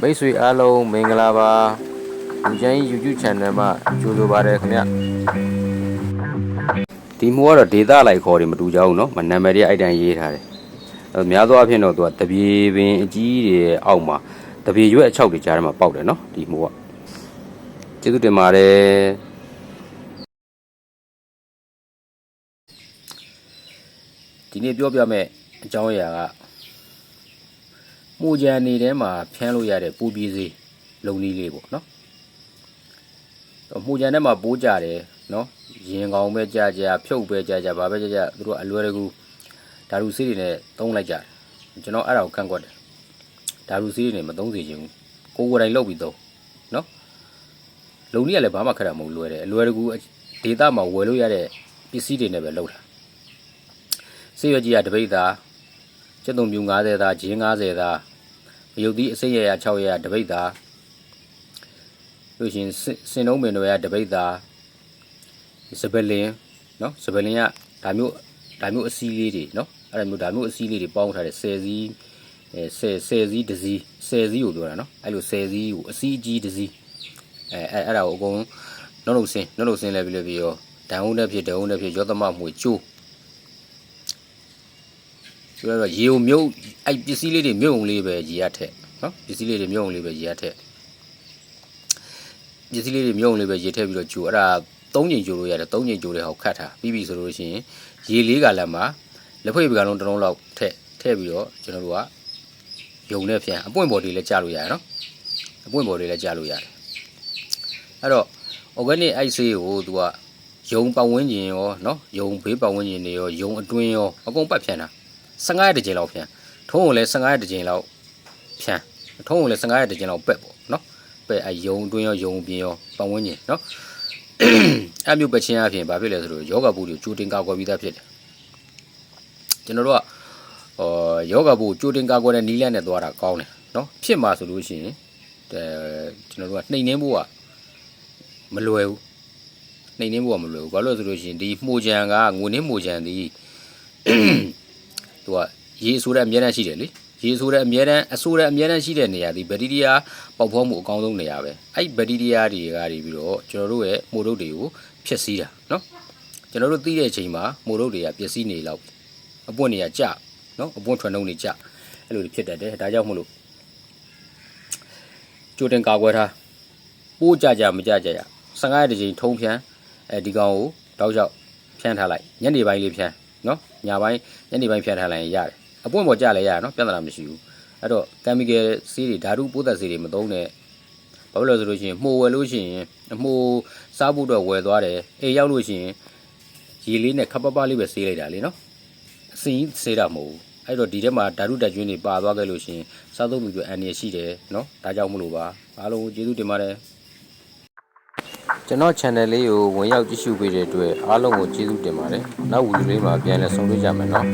မိတ်ဆွေအားလုံးမင်္ဂလာပါလူချမ်းကြီး YouTube channel မှာကြိုဆိုပါရခင်ဗျဒီမူကတော့ဒေတာလိုက်ခေါ်တယ်မတူကြဘူးเนาะမနာမည်တွေအဲ့တိုင်းရေးထားတယ်အဲများသောအားဖြင့်တော့သူကတပြေပင်အကြီးတွေအောက်မှာတပြေရွက်အချောက်တွေကြားထဲမှာပေါက်တယ်เนาะဒီမူကကျေးဇူးတင်ပါတယ်ဒီနေ့ပြောပြမယ့်အကြောင်းအရာက မှုကြံနေထဲမှာဖျန်းလို့ရတဲ့ပူပြီးစေးလုံနည်းလေးပေါ့နော်တော့မှုကြံထဲမှာပိုးကြတယ်နော်ရင်ကောင်ပဲကြာကြာဖြုတ်ပဲကြာကြာဘာပဲကြာကြာသူတို့အလွယ်တကူဓာတ်ရူဆေးတွေနဲ့သုံးလိုက်ကြတယ်ကျွန်တော်အဲ့ဒါကိုကန့်ကွက်တယ်ဓာတ်ရူဆေးတွေနဲ့မသုံးစေချင်ဘူးကိုယ်ကိုယ်တိုင်လုပ်ပြီးသုံးနော်လုံနည်းကလည်းဘာမှခက်တာမဟုတ်လွယ်တယ်အလွယ်တကူဒေတာမှာဝယ်လို့ရတဲ့ပစ္စည်းတွေနဲ့ပဲလုပ်တာဆေးရွက်ကြီးကတပိတ်သားကျက်သွံပြူ90သားဂျင်း90သား ရုပ်သီးအစိတ်ရရ6ရရတပိတ်သားလို့ရှရင်စစင်လုံးပင်တို့ရတပိတ်သားစပလင်နော်စပလင်ကဒါမျိုးဒါမျိုးအစည်းလေးတွေနော်အဲ့ဒါမျိုးဒါမျိုးအစည်းလေးတွေပေါင်းထားတဲ့10စီးအဲ10 10စီးတစ်စီး10စီးကိုပြောတာနော်အဲ့လို10စီးကိုအစည်းကြီးတစ်စီးအဲအဲ့အဲ့ဒါကိုအကုန်လုံးနှုတ်နှုတ်စင်းနှုတ်နှုတ်စင်းလဲပြီးလို့ပြီးရောဒံဟုန်းနဲ့ဖြစ်ဒံဟုန်းနဲ့ဖြစ်ရောသမမှုကျိုး ဆိုတော့ရေကိုမြုပ်အဲ့ပစ္စည်းလေးတွေမြုပ်ုံလေးပဲရေရထက်နော်ပစ္စည်းလေးတွေမြုပ်ုံလေးပဲရေရထက်ပစ္စည်းလေးတွေမြုပ်ုံလေးပဲရေထက်ပြီးတော့ကျိုးအဲ့ဒါ၃ချိန်ကျိုးလို့ရတယ်၃ချိန်ကျိုးတဲ့ဟောက်ခတ်ထားပြီးပြီဆိုလို့ရှိရင်ရေလေးကလည်းမှလက်ဖွဲ့ပကလုံးတစ်လုံးလောက်ထက်ထည့်ပြီးတော့ကျွန်တော်တို့ကယုံနဲ့ပြန်အပွင့်ပေါ်တွေလည်းကြာလို့ရတယ်နော်အပွင့်ပေါ်တွေလည်းကြာလို့ရတယ်အဲ့တော့ organic အိုက်ဆေးကိုသူကယုံပတ်ဝန်းကျင်ရောနော်ယုံဘေးပတ်ဝန်းကျင်တွေရောယုံအတွင်းရောအကုန်ပတ်ဖြန်းတာ 15ရက်တစ်ကြိမ်လောက်ဖြန်းထုံးကိုလည်း15ရက်တစ်ကြိမ်လောက်ဖြန်းထုံးကိုလည်း15ရက်တစ်ကြိမ်လောက်ပက်ပေါ့နော်ပက်အယုံအတွင်းရောယုံပြင်ရောပတ်ဝန်းကျင်နော်အဲ့မျိုးပက်ချင်းအပြင်ဘာဖြစ်လဲဆိုတော့ယောဂဘူးတွေကြိုတင်ကာကွယ်ပြီးသားဖြစ်တယ်ကျွန်တော်တို့ကဟောယောဂဘူးကြိုတင်ကာကွယ်တဲ့နီးလန်းနဲ့သွားတာကောင်းတယ်နော်ဖြစ်မှာဆိုလို့ရှိရင်အဲကျွန်တော်တို့ကနှိမ်နှင်းဖို့ကမလွယ်ဘူးနှိမ်နှင်းဖို့ကမလွယ်ဘူးဘာလို့လဲဆိုလို့ရှိရင်ဒီမှုကြံကငွေနှင်းမှုကြံဒီ သူကရေအဆိုးတဲ့အများတန်းရှိတယ်လေရေအဆိုးတဲ့အများတန်းအဆိုးတဲ့အများတန်းရှိတဲ့နေရာဒီဘက်တီးရီးယားပေါက်ဖော်မှုအကောင်းဆုံးနေရာပဲအဲ့ဘက်တီးရီးယားတွေကနေပြီးတော့ကျွန်တော်တို့ရဲ့မိုးတုပ်တွေကိုဖျက်ဆီးတာနော်ကျွန်တော်တို့သိတဲ့အချိန်မှာမိုးတုပ်တွေကပျက်စီးနေလောက်အပွင့်တွေကကြနော်အပွင့်ထွန်းနှုံးတွေကြအဲ့လိုတွေဖြစ်တတ်တယ်ဒါကြောင့်မို့လို့ကြိုတင်ကာကွယ်ထားပိုးကြကြမကြကြရ15ရက်တစ်ချိန်ထုံးဖြန်းအဲဒီကောင်ကိုတောက်လျှောက်ဖြန်းထားလိုက်ညနေပိုင်းလေးဖြန်း နော်ညပိုင်းညနေပိုင်းဖြန်းထားလိုက်ရင်ရတယ်အပွင့်ပေါ်ကြလဲရတယ်နော်ပြဿနာမရှိဘူးအဲ့တော့ကင်မီကယ်ဆေးတွေဓာတုပိုးသက်ဆေးတွေမသုံးနဲ့ဘာလို့လဲဆိုလို့ရှိရင်မှုဝယ်လို့ရှိရင်မှုစားဖို့တော့ဝယ်သွားတယ်အေးရောက်လို့ရှိရင်ရေလေးနဲ့ခပ်ပပလေးပဲဆေးလိုက်တာလေနော်အစင်းဆေးတာမဟုတ်ဘူးအဲ့တော့ဒီထဲမှာဓာတုတက်ကျွင်းတွေပါသွားခဲ့လို့ရှိရင်စားသုံးမှုတွေအန္တရာယ်ရှိတယ်နော်ဒါကြောင့်မလို့ပါအားလုံးကျေးဇူးတင်ပါတယ် ကျွန်တော် channel လေးကိုဝင်ရောက်ကြည့်ရှုပေးတဲ့အတွက်အားလုံးကိုကျေးဇူးတင်ပါတယ်နောက်ဗီဒီယိုလေးမှာပြန်လည်ဆုံတွေ့ကြမယ်နော်